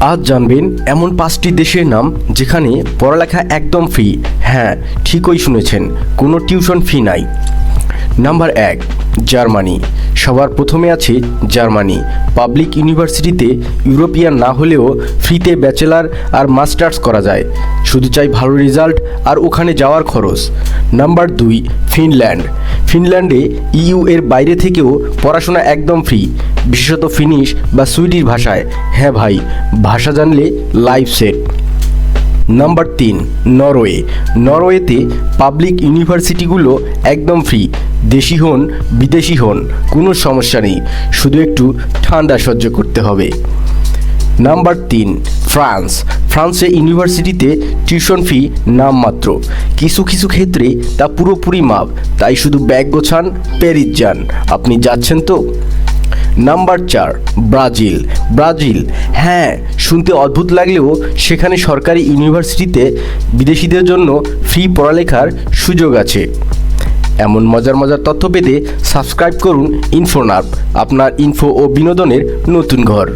আজ জানবেন এমন পাঁচটি দেশের নাম যেখানে পড়ালেখা একদম ফ্রি হ্যাঁ ঠিকই শুনেছেন, কোনো টিউশন ফি নাই। নাম্বার এক জার্মানি। সবার প্রথমে আছে জার্মানি। পাবলিক ইউনিভার্সিটিতে ইউরোপিয়ান না হলেও ফ্রিতে ব্যাচেলার আর মাস্টার্স করা যায়। শুধু চাই ভালো রেজাল্ট আর ওখানে যাওয়ার খরচ। নাম্বার দুই, ফিনল্যান্ড। ফিনল্যান্ডে ইইউ এর বাইরে থেকেও পড়াশোনা একদম ফ্রি। বিশেষত ফিনিশ বা সুইডিশ ভাষায়। হ্যাঁ ভাই, ভাষা জানলে লাইফ সেট। নাম্বার তিন নরওয়ে নরওয়েতে পাবলিক ইউনিভার্সিটিগুলো একদম ফ্রি দেশি হন, বিদেশি হন, কোনো সমস্যা নেই। শুধু একটু ঠান্ডা সহ্য করতে হবে। নাম্বার তিন ফ্রান্স ফ্রান্সে ইউনিভার্সিটিতে টিউশন ফি নামমাত্র। কিছু কিছু ক্ষেত্রে তা পুরোপুরি মাপ তাই শুধু ব্যাগ গোছান প্যারিস যান। আপনি যাচ্ছেন তো? নাম্বার চার, ব্রাজিল। ব্রাজিল হ্যাঁ শুনতে অদ্ভুত লাগলেও সেখানে সরকারি ইউনিভার্সিটিতে বিদেশিদের জন্য ফ্রি পড়ালেখার সুযোগ আছে। এমন মজার মজার তথ্য পেতে সাবস্ক্রাইব করুন ইনফোনার্ভ আপনার ইনফো ও বিনোদনের নতুন ঘর।